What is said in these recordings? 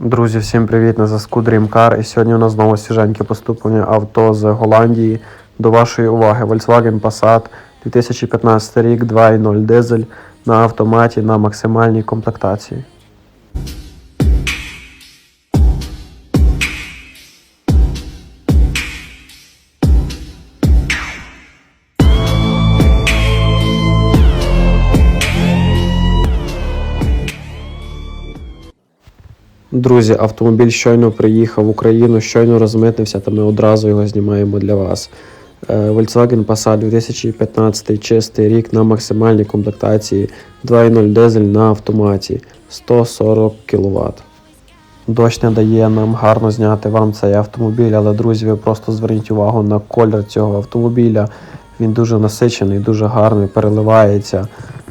Друзі, всім привіт! На зв'язку Dreamcar. І сьогодні у нас знову свіженьке поступлення авто з Голландії. До вашої уваги Volkswagen Passat 2015 рік 2.0 дизель на автоматі на максимальній комплектації. Друзі, автомобіль щойно приїхав в Україну, щойно розмитнився, та ми одразу його знімаємо для вас. Е, Volkswagen Passat 2015 чистий рік на максимальній комплектації 2.0 дизель на автоматі 140 кВт. Дощ не дає нам гарно зняти вам цей автомобіль, але друзі, ви просто зверніть увагу на колір цього автомобіля. Він дуже насичений, дуже гарний, переливається.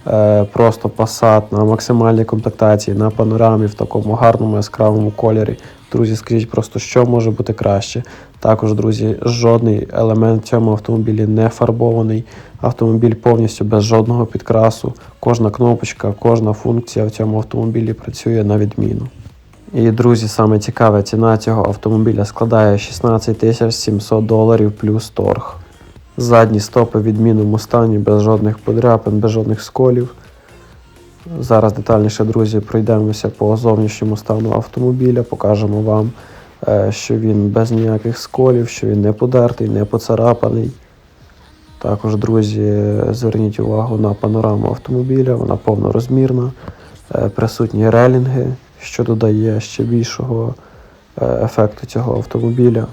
Е, Просто Passat на максимальній комплектації, на панорамі в такому гарному яскравому кольорі. Друзі, скажіть просто, що може бути краще. Також, друзі, жодний елемент в цьому автомобілі не фарбований. Автомобіль повністю без жодного підкрасу. Кожна кнопочка, кожна функція в цьому автомобілі працює на відміну. І, друзі, саме цікаве, ціна цього автомобіля складає 16 700 доларів плюс торг. Задні стопи в відмінному стані, без жодних подряпин, без жодних сколів. Зараз детальніше, друзі, пройдемося по зовнішньому стану автомобіля, покажемо вам, е, що він без ніяких сколів, що він не подертий, не поцарапаний. Також, друзі, зверніть увагу на панораму автомобіля, вона повнорозмірна, Е, присутні релінги, що додає ще більшого е, ефекту цього автомобіля.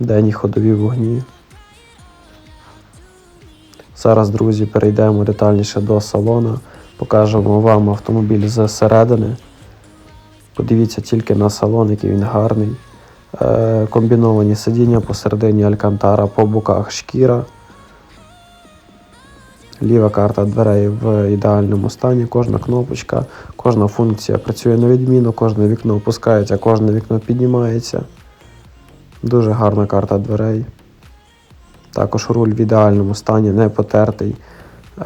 Денні ходові вогні. Зараз, друзі, перейдемо детальніше до салона. Покажемо вам автомобіль зсередини. Подивіться тільки на салон, який він гарний. Е, комбіновані сидіння посередині алькантара, по боках шкіра. Ліва карта дверей в ідеальному стані, кожна кнопочка, кожна функція працює на відміну, кожне вікно опускається, кожне вікно піднімається. Дуже гарна карта дверей. Також руль в ідеальному стані, не потертий.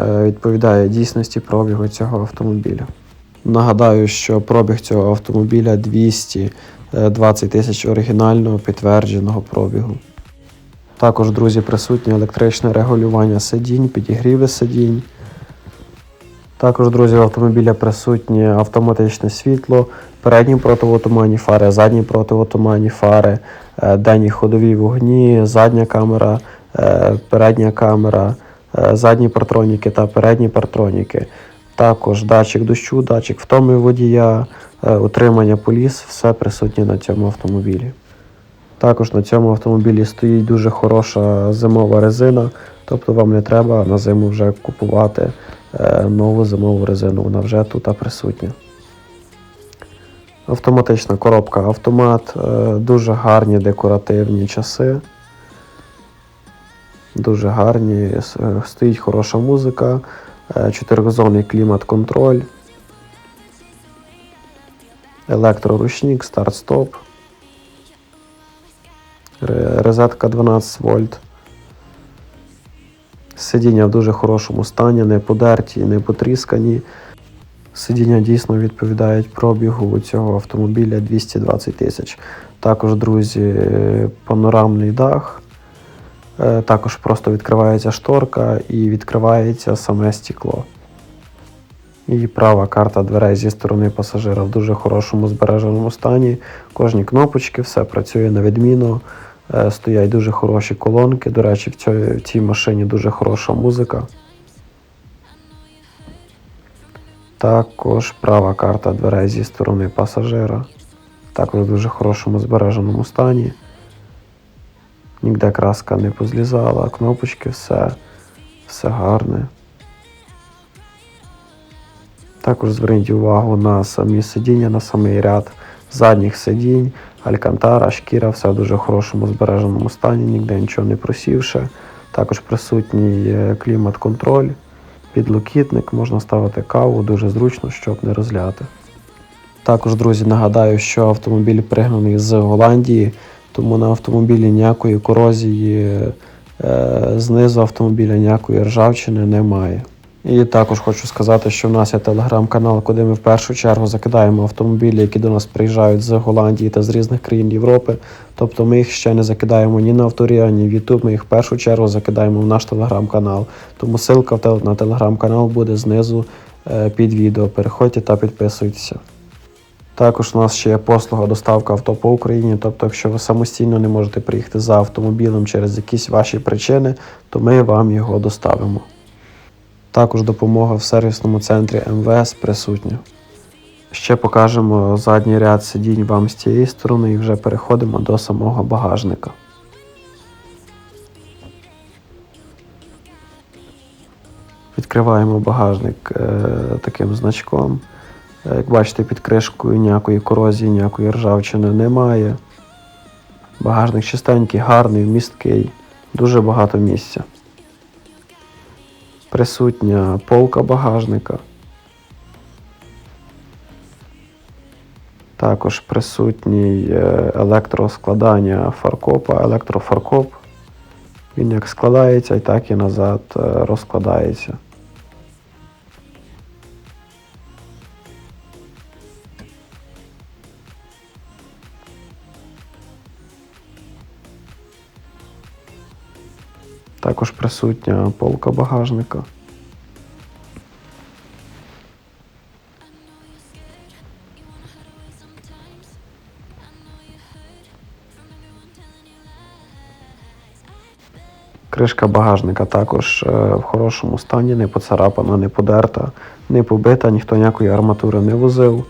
Е, Відповідає дійсності пробігу цього автомобіля. Нагадаю, що пробіг цього автомобіля 220 тисяч оригінального підтвердженого пробігу. Також, друзі, присутнє електричне регулювання сидінь, підігріви сидінь. Також, друзі, в автомобіля присутнє автоматичне світло, передні противотуманні фари, задні противотуманні фари, е, денні ходові вогні, задня камера, е, передня камера, е, задні партроніки та передні партроніки. Також датчик дощу, датчик втоми водія, утримання поліс, все присутнє на цьому автомобілі. Також на цьому автомобілі стоїть дуже хороша зимова резина, тобто вам не треба на зиму вже купувати нову зимову резину, вона вже тут присутня. Автоматична коробка автомат, е, дуже гарні декоративні часи. Дуже гарні, е, стоїть хороша музика, е, чотиризонний клімат-контроль, електроручник, старт-стоп. Розетка 12 вольт. Сидіння в дуже хорошому стані, не подерті, не потріскані. Сидіння дійсно відповідають пробігу цього автомобіля 220 тисяч. Також, друзі, панорамний дах. Е, Також просто відкривається шторка і відкривається саме стекло. І права карта дверей зі сторони пасажира в дуже хорошому збереженому стані. Кожні кнопочки, все працює на відміну. Е, Стоять дуже хороші колонки. До речі, в цій, в цій машині дуже хороша музика. Також права карта дверей зі сторони пасажира. Також в дуже хорошому збереженому стані. Ніде краска не позлізала, кнопочки, все, все гарне. Також зверніть увагу на самі сидіння, на самий ряд задніх сидінь, алькантара, шкіра, все в дуже хорошому збереженому стані, ніде нічого не просівши. Також присутній е, клімат-контроль, підлокітник, можна ставити каву, дуже зручно, щоб не розляти. Також, друзі, нагадаю, що автомобіль пригнаний з Голландії, тому на автомобілі ніякої корозії е, знизу автомобіля, ніякої ржавчини немає. І також хочу сказати, що в нас є телеграм-канал, куди ми в першу чергу закидаємо автомобілі, які до нас приїжджають з Голландії та з різних країн Європи. Тобто ми їх ще не закидаємо ні на Авторія, ні в Ютуб. Ми їх в першу чергу закидаємо в наш телеграм-канал. Тому ссылка на телеграм-канал буде знизу е, під відео. Переходьте та підписуйтеся. Також у нас ще є послуга доставка авто по Україні. Тобто, якщо ви самостійно не можете приїхати за автомобілем через якісь ваші причини, то ми вам його доставимо. Також допомога в сервісному центрі МВС присутня. Ще покажемо задній ряд сидінь вам з цієї сторони і вже переходимо до самого багажника. Відкриваємо багажник е, таким значком. Е, Як бачите, під кришкою ніякої корозії, ніякої ржавчини немає. Багажник чистенький, гарний, місткий, дуже багато місця. Присутня полка багажника. Також присутній е, електроскладання фаркопа, електрофаркоп. Він як складається, так і назад е, розкладається. Також присутня полка багажника. Кришка багажника також е, в хорошому стані, не поцарапана, не подерта, не побита, ніхто ніякої арматури не возив.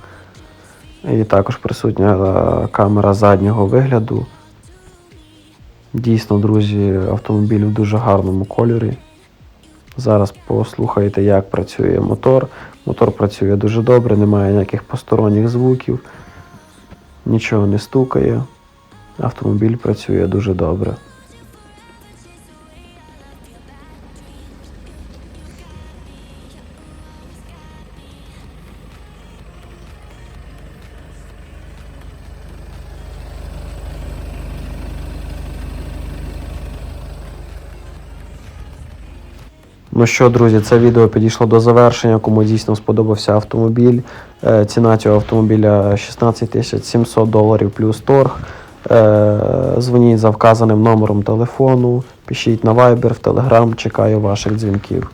І також присутня е, камера заднього вигляду. Дійсно, друзі, автомобіль в дуже гарному кольорі. Зараз послухайте, як працює мотор. Мотор працює дуже добре, немає ніяких посторонніх звуків, нічого не стукає. Автомобіль працює дуже добре. Ну що, друзі, це відео підійшло до завершення. Кому дійсно сподобався автомобіль. Е, Ціна цього автомобіля 16 тисяч 700 доларів плюс торг. Е, Дзвоніть за вказаним номером телефону, пишіть на Viber, в Telegram, чекаю ваших дзвінків.